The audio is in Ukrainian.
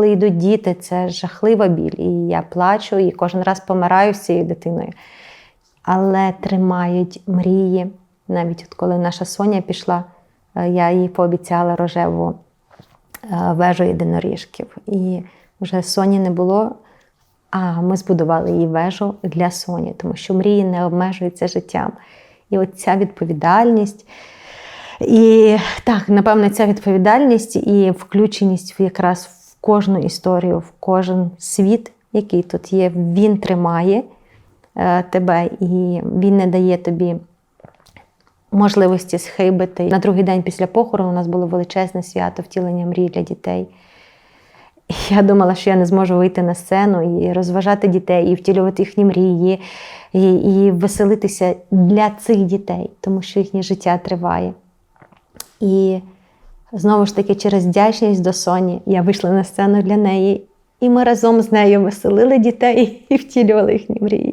Коли йдуть діти, це жахлива біль. І я плачу, і кожен раз помираю з цією дитиною. Але тримають мрії. Навіть от коли наша Соня пішла, е, я їй пообіцяла рожеву е, вежу єдиноріжків. І вже Соні не було. А ми збудували їй вежу для Соні, тому що мрії не обмежуються життям. І от ця відповідальність. І так, напевно, ця відповідальність і включеність якраз в кожну історію, в кожен світ, який тут є, він тримає е, тебе, і він не дає тобі можливості схибити. На другий день після похорону у нас було величезне свято втілення мрій для дітей. Я думала, що я не зможу вийти на сцену і розважати дітей, і втілювати їхні мрії, і, і веселитися для цих дітей, тому що їхнє життя триває. І знову ж таки, через вдячність до Соні я вийшла на сцену для неї, і ми разом з нею веселили дітей і втілювали їхні мрії.